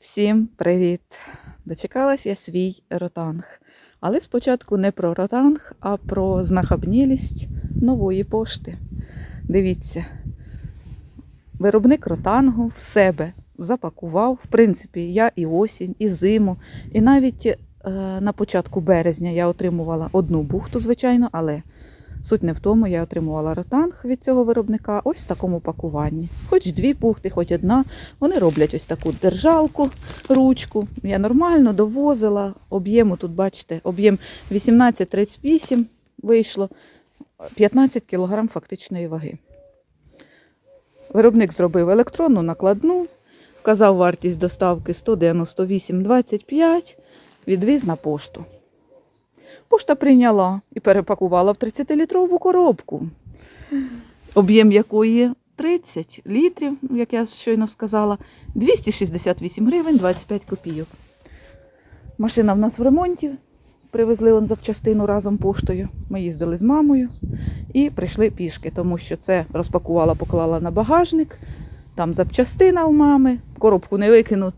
Всім привіт! Дочекалась я свій ротанг. Але спочатку не про ротанг, а про знахабнілість нової пошти. Дивіться, виробник ротангу в себе запакував. В принципі, я і осінь, і зиму, і навіть е, на початку березня я отримувала одну бухту, звичайно, але суть не в тому, я отримувала ротанг від цього виробника ось в такому пакуванні. Хоч дві бухти, хоч одна. Вони роблять ось таку держалку, ручку. Я нормально довозила. Об'єму тут, бачите, об'єм 18-38 вийшло, 15 кг фактичної ваги. Виробник зробив електронну накладну, вказав вартість доставки 198,25, відвіз на пошту. Пошта прийняла і перепакувала в 30-літрову коробку, об'єм якої 30 літрів, як я щойно сказала, 268 гривень 25 копійок. Машина в нас в ремонті. Привезли он запчастину разом поштою. Ми їздили з мамою і прийшли пішки, тому що це розпакувала, поклала на багажник. Там запчастина у мами, коробку не викину,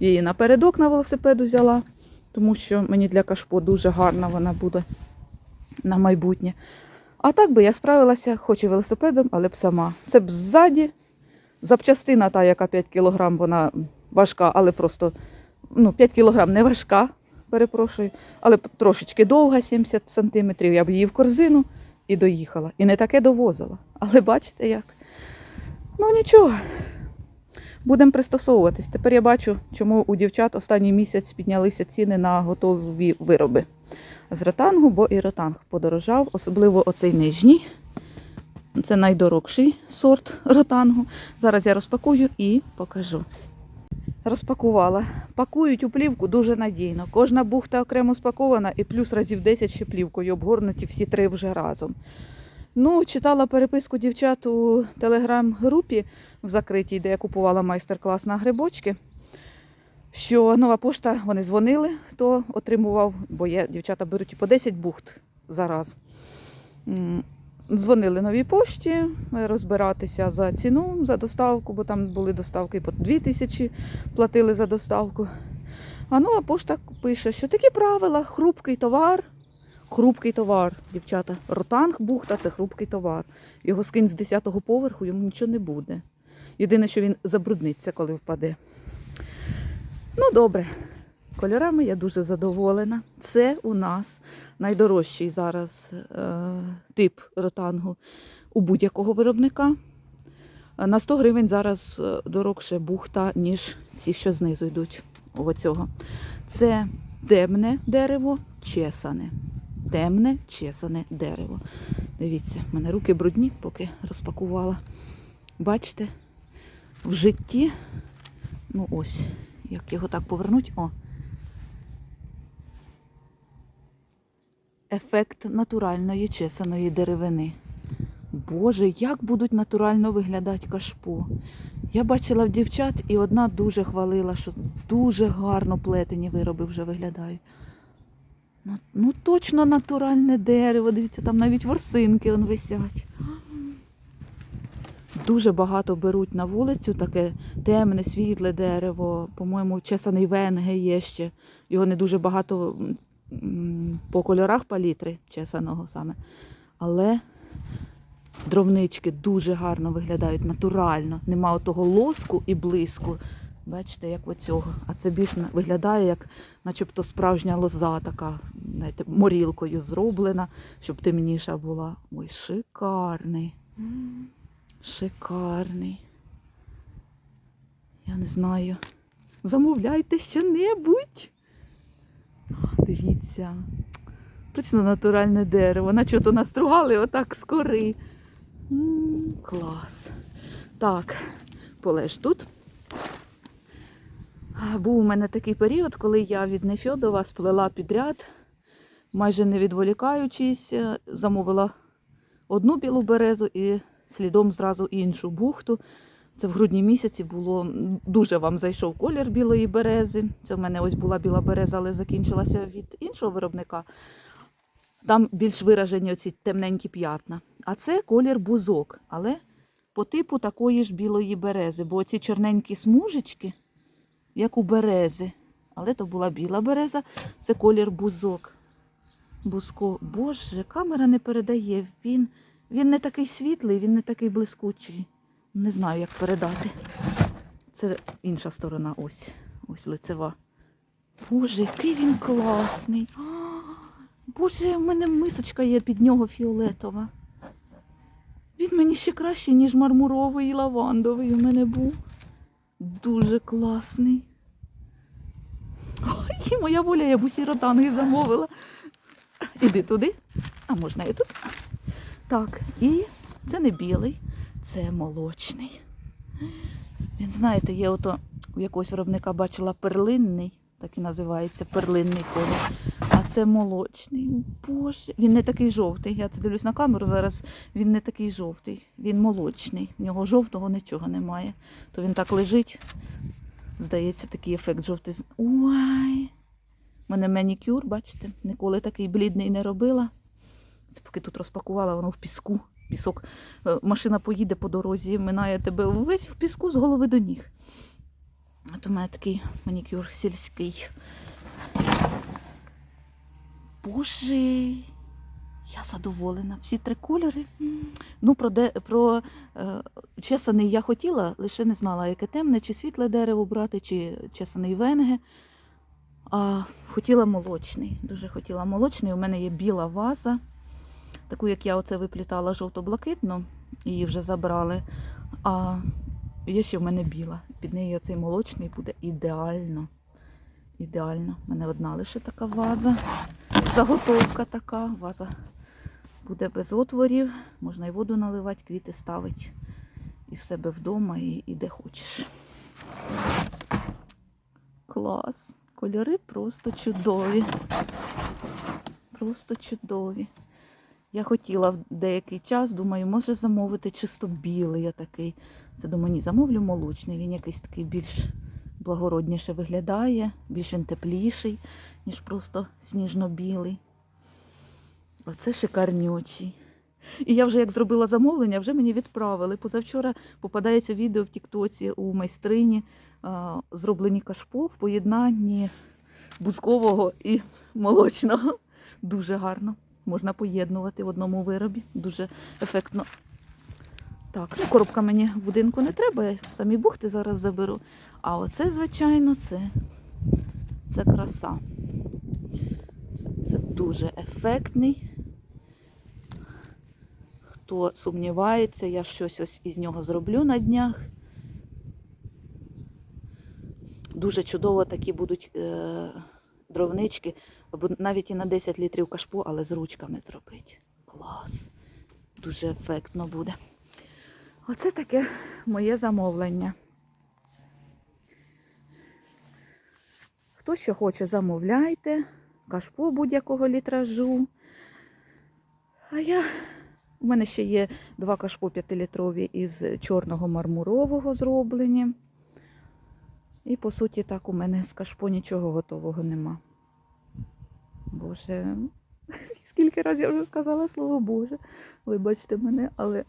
її напередок на велосипед взяла, тому що мені для кашпо дуже гарна вона буде на майбутнє. А так би я справилася, хоч і велосипедом, але б сама. Це б ззаді. Запчастина та, яка 5 кг, вона важка, але просто ну, 5 кг не важка, перепрошую, але трошечки довга, 70 см. Я б її в корзину і доїхала. І не таке довозила. Але бачите як? Ну нічого. Будемо пристосовуватись. Тепер я бачу, чому у дівчат останній місяць піднялися ціни на готові вироби з ротангу, бо і ротанг подорожав, особливо оцей нижній. Це найдорогший сорт ротангу. Зараз я розпакую і покажу. Розпакувала. Пакують у плівку дуже надійно. Кожна бухта окремо спакована і плюс разів 10 ще плівкою обгорнуті всі три вже разом. Ну, читала переписку дівчат у телеграм-групі в закритій, де я купувала майстер-клас на грибочки. Що нова пошта, вони дзвонили, хто отримував, бо є, дівчата беруть і по 10 бухт зараз. М, Дзвонили новій пошті е, розбиратися за ціну, за доставку, бо там були доставки по 2 тисячі платили за доставку. А нова пошта пише, що такі правила, хрупкий товар. Хрупкий товар, дівчата. Ротанг, бухта це хрупкий товар. Його скинь з 10-го поверху, йому нічого не буде. Єдине, що він забрудниться, коли впаде. Ну, добре. Кольорами я дуже задоволена. Це у нас найдорожчий зараз е, тип ротангу у будь-якого виробника. На 100 гривень зараз е, дорогше бухта, ніж ці, що знизу йдуть. Оцього. Це темне дерево, чесане. Темне, чесане дерево. Дивіться, в мене руки брудні, поки розпакувала. Бачите, в житті, ну ось, як його так повернуть, о. Ефект натуральної чесаної деревини. Боже, як будуть натурально виглядати кашпо. Я бачила в дівчат, і одна дуже хвалила, що дуже гарно плетені вироби вже виглядають. Ну, точно натуральне дерево. Дивіться, там навіть ворсинки он висять. Дуже багато беруть на вулицю таке темне, світле дерево. По-моєму, чесаний венге є ще. Його не дуже багато по кольорах палітри чесаного саме. Але дровнички дуже гарно виглядають, натурально. Нема того лоску і блиску. Бачите, як оцього. А це більш виглядає як начебто справжня лоза, така, знаєте, морілкою зроблена, щоб темніша була. Ой, шикарний. Шикарний. Я не знаю. Замовляйте що-небудь. Дивіться. Точно натуральне дерево. Наче то настругали отак з кори. Клас. Так, полеж тут. Був у мене такий період, коли я від Нефьодова сплела підряд, майже не відволікаючись, е, замовила одну білу березу і слідом зразу іншу бухту. Це в грудні місяці було дуже вам зайшов колір білої берези. Це в мене ось була біла береза, але закінчилася від іншого виробника. Там більш виражені оці темненькі п'ятна. А це колір бузок, але по типу такої ж білої берези, бо ці чорненькі смужечки як у берези. Але то була біла береза, це колір бузок. Бузко. Боже, камера не передає. Він, він не такий світлий, він не такий блискучий. Не знаю, як передати. Це інша сторона, ось. Ось лицева. Боже, який він класний. Боже, в мене мисочка є під нього фіолетова. Він мені ще кращий, ніж мармуровий і лавандовий у мене був. Дуже класний. Ой, моя воля, я б усі ротанги замовила. Іди туди, а можна і тут. Так, і це не білий, це молочний. Він, знаєте, є ото у якогось виробника бачила перлинний, так і називається перлинний колір. А це молочний. Боже, він не такий жовтий. Я це дивлюсь на камеру зараз. Він не такий жовтий, він молочний. В нього жовтого нічого немає. То він так лежить. Здається, такий ефект жовтий. Ой! У мене манікюр, бачите, ніколи такий блідний не робила. Це поки тут розпакувала, воно в піску. Пісок. Е, Машина поїде по дорозі, минає тебе весь в піску з голови до ніг. От у мене такий манікюр сільський. Боже, я задоволена. Всі три кольори. Ну, про, де, про е, чесаний я хотіла, лише не знала, яке темне, чи світле дерево брати, чи чесаний венге. А хотіла молочний. Дуже хотіла молочний. У мене є біла ваза, таку, як я оце виплітала жовто-блакитну, її вже забрали. А є ще в мене біла. Під нею оцей молочний буде ідеально. Ідеально. У мене одна лише така ваза. Заготовка така. Ваза буде без отворів. Можна і воду наливати, квіти ставити. І в себе вдома, і, і де хочеш. Клас. Кольори просто чудові. Просто чудові. Я хотіла в деякий час, думаю, може замовити чисто білий я такий. Це думаю, ні, замовлю молочний. Він якийсь такий більш благородніше виглядає, більш він тепліший, ніж просто сніжно-білий. Оце шикарні очі. І я вже як зробила замовлення, вже мені відправили. Позавчора попадається відео в Тіктоці у майстрині, зроблені кашпо в поєднанні бузкового і молочного. Дуже гарно. Можна поєднувати в одному виробі. Дуже ефектно. Так, ну коробка мені в будинку не треба, я самі бухти зараз заберу. А оце, звичайно, це, це краса. Це, це дуже ефектний. Хто сумнівається, я щось ось із нього зроблю на днях. Дуже чудово такі будуть е, дровнички, навіть і на 10 літрів кашпо, але з ручками зробити. Клас. Дуже ефектно буде. Оце таке моє замовлення. Хто що хоче, замовляйте. Кашпо будь-якого літражу. А я. У мене ще є два кашпо 5-літрові із чорного мармурового зроблені. І по суті, так у мене з кашпо нічого готового нема. Боже, скільки разів я вже сказала слово Боже. Вибачте мене, але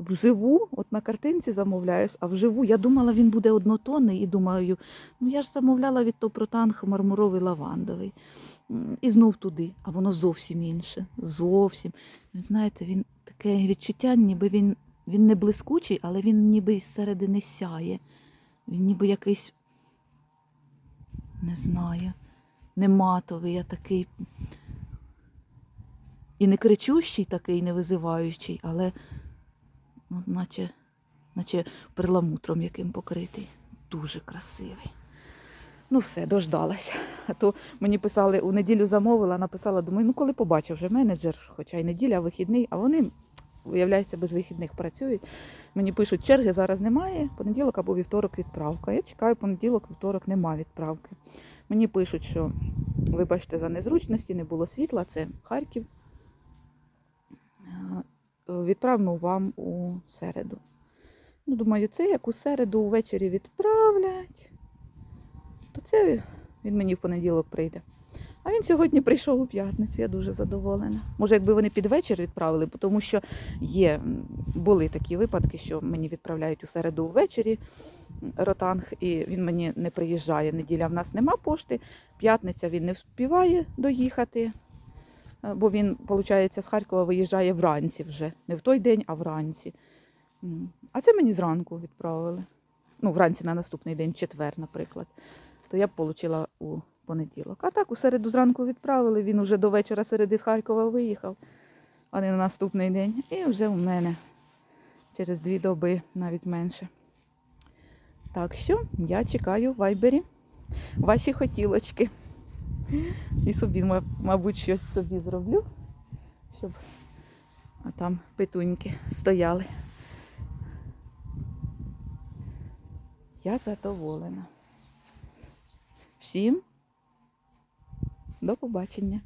вживу, от на картинці замовляєш, а вживу я думала, він буде однотонний і думаю, ну я ж замовляла від Топротанг мармуровий лавандовий. І знов туди, а воно зовсім інше. Зовсім. Ви знаєте, він таке відчуття, ніби він, він не блискучий, але він ніби із середини сяє. Він ніби якийсь, не знаю, не матовий, а такий. І не кричущий такий, не визиваючий, але наче, наче перламутром яким покритий. Дуже красивий. Ну все, дождалася. А то мені писали, у неділю замовила, написала, думаю, ну коли побачив вже менеджер, хоча й неділя, а вихідний, а вони, виявляється, без вихідних працюють. Мені пишуть, черги зараз немає, понеділок або вівторок відправка. Я чекаю, понеділок, вівторок нема відправки. Мені пишуть, що вибачте за незручності, не було світла, це Харків. Відправимо вам у середу. Ну, думаю, це як у середу ввечері відправлять, то це він мені в понеділок прийде. А він сьогодні прийшов у п'ятницю, я дуже задоволена. Може, якби вони під вечір відправили, тому що є, були такі випадки, що мені відправляють у середу ввечері ротанг, і він мені не приїжджає. Неділя в нас нема пошти, п'ятниця він не вспіває доїхати, бо він, виходить, з Харкова виїжджає вранці вже. Не в той день, а вранці. А це мені зранку відправили. Ну, вранці на наступний день, четвер, наприклад. То я б отримала у понеділок. А так у середу зранку відправили, він уже до вечора середи з Харкова виїхав, а не на наступний день. І вже у мене через дві доби, навіть менше. Так що я чекаю в вайбері ваші хотілочки. І собі, мабуть, щось собі зроблю, щоб а там петуньки стояли. Я задоволена. Всім до побачення.